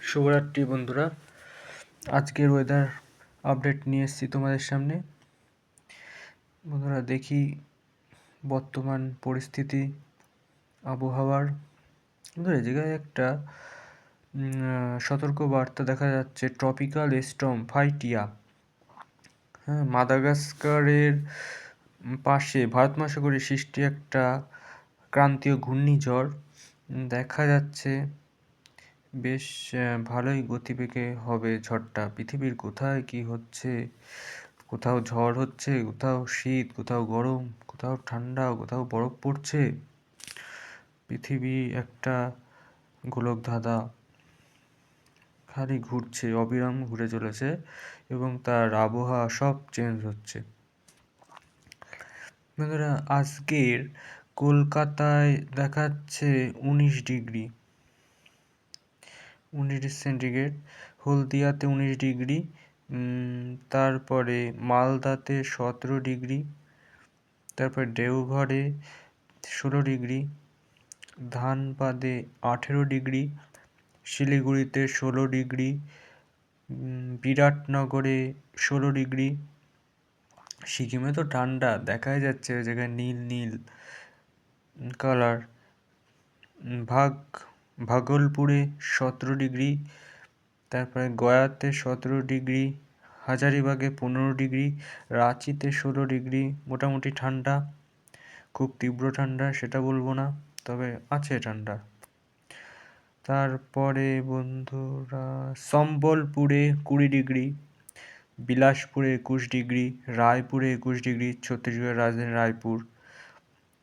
শুভরাত্রি বন্ধুরা। আজকের ওয়েদার আপডেট নিয়ে এসেছি তোমাদের সামনে। বন্ধুরা, দেখি বর্তমান পরিস্থিতি, আবহাওয়ার। বন্ধুরা জায়গায় একটা সতর্ক বার্তা দেখা যাচ্ছে। ট্রপিক্যাল স্টর্ম ফাইটিয়া হ্যাঁ মাদাগাস্কারের পাশে ভারত মহাসাগরে সৃষ্টি একটা ক্রান্তীয় ঘূর্ণিঝড় দেখা যাচ্ছে। বেশ ভালোই গতিবেগে হবে ঝড়টা। পৃথিবীর কোথায় কি হচ্ছে? কোথাও ঝড় হচ্ছে, কোথাও শীত, কোথাও গরম, কোথাও ঠান্ডা, কোথাও বরফ পড়ছে। পৃথিবী একটা গোলক ধাঁধা খালি ঘুরছে, অবিরাম ঘুরে চলেছে এবং তার আবহাওয়া সব চেঞ্জ হচ্ছে। বন্ধুরা, আজকের কলকাতায় দেখাচ্ছে উনিশ ডিগ্রি। উনিশ সেন্টিগ্রেড, হলদিয়াতে উনিশ ডিগ্রি তারপরে মালদাতে সতেরো ডিগ্রি, তারপরে দেওঘরে ষোলো ডিগ্রি, ধানবাদে আঠেরো ডিগ্রি, শিলিগুড়িতে ষোলো ডিগ্রি বিরাটনগরে ষোলো ডিগ্রি। সিকিমে তো ঠান্ডা, দেখাই যাচ্ছে ওই জায়গায় নীল নীল কালার ভাগ ভাগলপুরে সতেরো ডিগ্রি, তারপরে গয়াতে সতেরো ডিগ্রি, হাজারিবাগে পনেরো ডিগ্রি, রাঁচিতে ষোলো ডিগ্রি, মোটামুটি ঠান্ডা, খুব তীব্র ঠান্ডা সেটা বলব না, তবে আছে ঠান্ডা। তারপরে বন্ধুরা সম্বলপুরে কুড়ি ডিগ্রি, বিলাসপুরে একুশ ডিগ্রি, রায়পুরে একুশ ডিগ্রি, ছত্তিশগড়ের রাজধানী রায়পুর।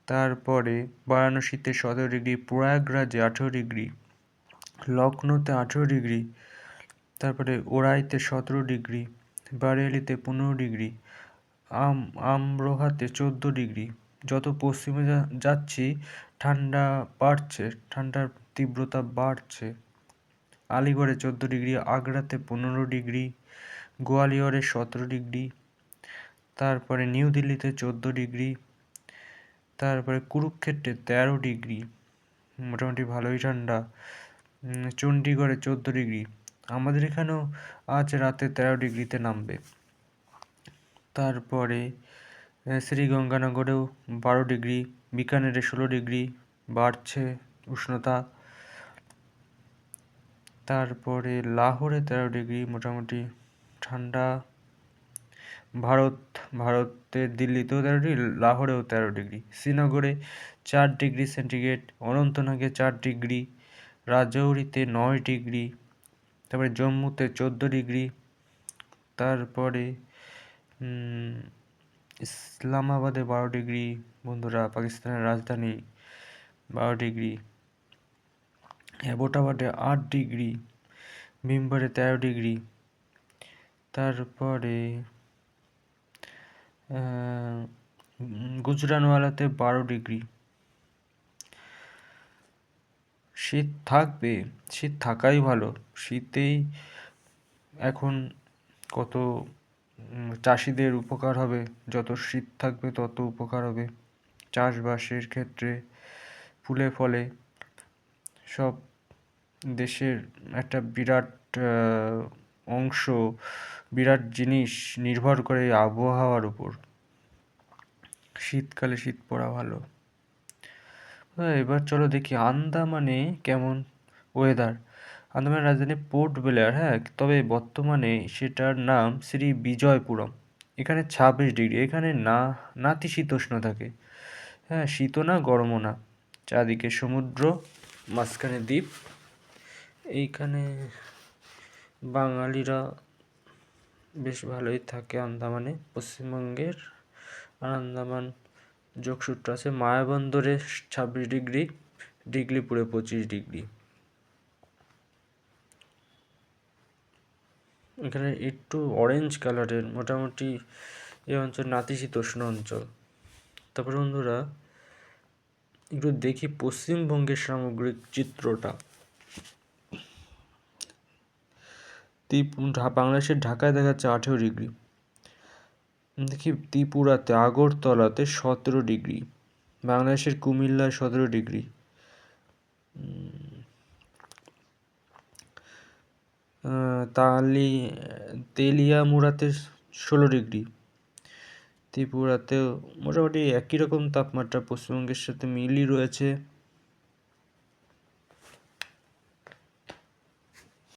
তারপরে বারাণসীতে সতেরো ডিগ্রি, প্রয়াগরাজে আঠেরো ডিগ্রি লখনৌতে আঠেরো ডিগ্রি, তারপরে ওরাইতে সতেরো ডিগ্রি বারেলিতে পনেরো ডিগ্রি, আম, আমরোহাতে চোদ্দ ডিগ্রি। যত পশ্চিমে যাচ্ছি, ঠান্ডা বাড়ছে, ঠান্ডার তীব্রতা বাড়ছে। আলিগড়ে চোদ্দ ডিগ্রি, আগ্রাতে পনেরো ডিগ্রি, গোয়ালিয়রে সতেরো ডিগ্রি, তারপরে নিউ দিল্লিতে চোদ্দ ডিগ্রি তারপরে কুরুক্ষেত্রে তেরো ডিগ্রি, মোটামুটি ভালোই ঠান্ডা চণ্ডীগড়ে চোদ্দ ডিগ্রি। আমাদের এখানেও আজ রাতে তেরো ডিগ্রিতে নামবে। তারপরে শ্রীগঙ্গানগরেও বারো ডিগ্রি, বিকানেরে ষোলো ডিগ্রি, বাড়ছে উষ্ণতা। তারপরে লাহোরে তেরো ডিগ্রি, মোটামুটি ঠান্ডা। ভারত ভারতের দিল্লিতেও তেরো ডিগ্রি লাহোরেও তেরো ডিগ্রি শ্রীনগরে চার ডিগ্রি সেন্টিগ্রেড, অনন্তনাগে চার ডিগ্রি, রাজৌরিতে নয় ডিগ্রি, তারপরে জম্মুতে চোদ্দ ডিগ্রি, তারপরে ইসলামাবাদে বারো ডিগ্রি, বন্ধুরা পাকিস্তানের রাজধানী বারো ডিগ্রি অ্যাবোটাবাদে আট ডিগ্রি ভিমবারে তেরো ডিগ্রি, তারপরে গুজরানওয়ালাতে বারো ডিগ্রি। শীত থাকবে, শীত থাকাই ভালো। শীতেই এখন কত চাষিদের উপকার হবে, যত শীত থাকবে তত উপকার হবে। চাষবাসের ক্ষেত্রে ফুলে ফলে সব দেশের একটা বিরাট অংশ বিরাট জিনিস নির্ভর করে আবহাওয়ার উপর। শীতকালে শীত পড়া ভালো। এবার চলো দেখি আন্দামানে কেমন ওয়েদার আন্দামানের রাজধানী পোর্ট ব্লেয়ার হ্যাঁ তবে বর্তমানে সেটার নাম শ্রী বিজয়পুরম। এখানে ছাব্বিশ ডিগ্রি, এখানে না নাতিশীতোষ্ণ থাকে। হ্যাঁ শীতও না, গরমও না। চারদিকে সমুদ্র, মাঝখানে দ্বীপ। এইখানে বাঙালিরা বেশ ভালোই থাকে আন্দামানে। পশ্চিমবঙ্গের আর আন্দামান যোগসূত্র আছে মায়াবন্দরে ছাব্বিশ ডিগ্রি, ডিগলিপুরে পঁচিশ ডিগ্রি। এখানে একটু অরেঞ্জ কালারের মোটামুটি এই অঞ্চল নাতিশীতোষ্ণ অঞ্চল। তারপরে বন্ধুরা, একটু দেখি পশ্চিমবঙ্গের সামগ্রিক চিত্রটা। বাংলাদেশের ঢাকায় দেখা যাচ্ছে আঠেরো ডিগ্রি। দেখি ত্রিপুরাতে, আগরতলাতে সতেরো ডিগ্রি। বাংলাদেশের কুমিল্লায় সতেরো ডিগ্রি। তালি তেলিয়ামুড়াতে ষোলো ডিগ্রি। ত্রিপুরাতেও মোটামুটি একই রকম তাপমাত্রা, পশ্চিমবঙ্গের সাথে মিলই রয়েছে।